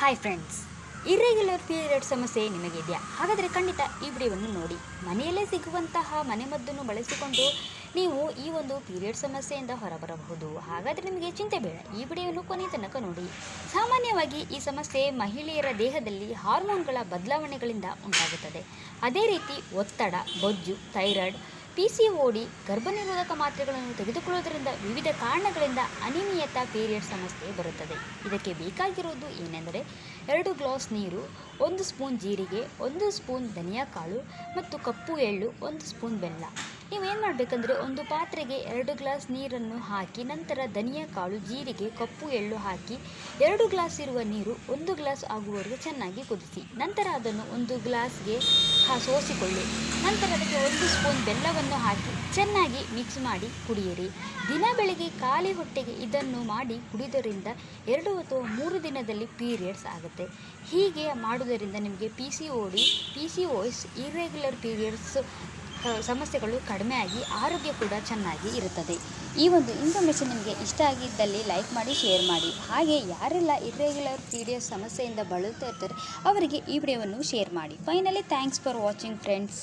Hi friends irregular period ಸಮಸ್ಯೆ ನಿಮಗಿದೆಯಾ? ಹಾಗಾದರೆ ಖಂಡಿತ ಈ ವಿಡಿಯೋವನ್ನು ನೋಡಿ. ಮನೆಯಲ್ಲೇ ಸಿಗುವಂತಹ ಮನೆಮದ್ದನ್ನು ಬಳಸಿಕೊಂಡು ನೀವು ಈ ಒಂದು ಪೀರಿಯಡ್ ಸಮಸ್ಯೆಯಿಂದ ಹೊರಬರಬಹುದು. ಹಾಗಾದರೆ ನಿಮಗೆ ಚಿಂತೆ ಬೇಡ. ಈ ವಿಡಿಯೋವನ್ನು ಕೊನೆ ತನಕ ನೋಡಿ. ಸಾಮಾನ್ಯವಾಗಿ ಈ ಸಮಸ್ಯೆ ಮಹಿಳೆಯರ ದೇಹದಲ್ಲಿ ಹಾರ್ಮೋನ್ಗಳ ಬದಲಾವಣೆಗಳಿಂದ ಉಂಟಾಗುತ್ತದೆ. ಅದೇ ರೀತಿ ಒತ್ತಡ, ಬೊಜ್ಜು, ಥೈರಾಯ್ಡ್ ಪಿ ಸಿ ಓಡಿ ಗರ್ಭನಿರೋಧಕ ಮಾತ್ರೆಗಳನ್ನು ತೆಗೆದುಕೊಳ್ಳುವುದರಿಂದ ವಿವಿಧ ಕಾರಣಗಳಿಂದ ಅನಿಮಿಯತ ಪೀರಿಯಡ್ ಸಮಸ್ಯೆ ಬರುತ್ತದೆ. ಇದಕ್ಕೆ ಬೇಕಾಗಿರುವುದು ಏನೆಂದರೆ ಎರಡು ಗ್ಲಾಸ್ ನೀರು, ಒಂದು ಸ್ಪೂನ್ ಜೀರಿಗೆ, ಒಂದು ಸ್ಪೂನ್ ಧನಿಯಾ ಕಾಳು ಮತ್ತು ಕಪ್ಪು ಎಳ್ಳು, ಒಂದು ಸ್ಪೂನ್ ಬೆಲ್ಲ. ನೀವೇನು ಮಾಡಬೇಕಂದ್ರೆ ಒಂದು ಪಾತ್ರೆಗೆ ಎರಡು ಗ್ಲಾಸ್ ನೀರನ್ನು ಹಾಕಿ ನಂತರ ಧನಿಯಾ ಕಾಳು, ಜೀರಿಗೆ, ಕಪ್ಪು ಎಳ್ಳು ಹಾಕಿ ಎರಡು ಗ್ಲಾಸ್ ಇರುವ ನೀರು ಒಂದು ಗ್ಲಾಸ್ ಆಗುವವರೆಗೆ ಚೆನ್ನಾಗಿ ಕುದಿಸಿ. ನಂತರ ಅದನ್ನು ಒಂದು ಗ್ಲಾಸ್ಗೆ ಸೋಸಿಕೊಳ್ಳಿ. ನಂತರ ಒಂದು ಸ್ಪೂನ್ ಬೆಲ್ಲವನ್ನು ಹಾಕಿ ಚೆನ್ನಾಗಿ ಮಿಕ್ಸ್ ಮಾಡಿ ಕುಡಿಯಿರಿ. ದಿನ ಬೆಳಗ್ಗೆ ಖಾಲಿ ಹೊಟ್ಟೆಗೆ ಇದನ್ನು ಮಾಡಿ ಕುಡಿಯೋದರಿಂದ ಎರಡು ಅಥವಾ ಮೂರು ದಿನದಲ್ಲಿ ಪೀರಿಯಡ್ಸ್ ಆಗುತ್ತೆ. ಹೀಗೆ ಮಾಡುವುದರಿಂದ ನಿಮಗೆ P C O D P C O S irregular periods ಸಮಸ್ಯೆಗಳು ಕಡಿಮೆಯಾಗಿ ಆರೋಗ್ಯ ಕೂಡ ಚೆನ್ನಾಗಿ ಇರುತ್ತದೆ. ಈ ಒಂದು ಇನ್ಫಾರ್ಮೇಷನ್ ನಿಮಗೆ ಇಷ್ಟ ಆಗಿದ್ದಲ್ಲಿ ಲೈಕ್ ಮಾಡಿ ಶೇರ್ ಮಾಡಿ. ಹಾಗೆ ಯಾರೆಲ್ಲ ಇರ್ರೆಗ್ಯುಲರ್ ಪೀರಿಯಡ್ಸ್ ಸಮಸ್ಯೆಯಿಂದ ಬಳಲ್ತಾ ಇರ್ತಾರೆ, ಅವರಿಗೆ ಈ ವಿಡಿಯೋವನ್ನು ಶೇರ್ ಮಾಡಿ. Finally thanks for watching friends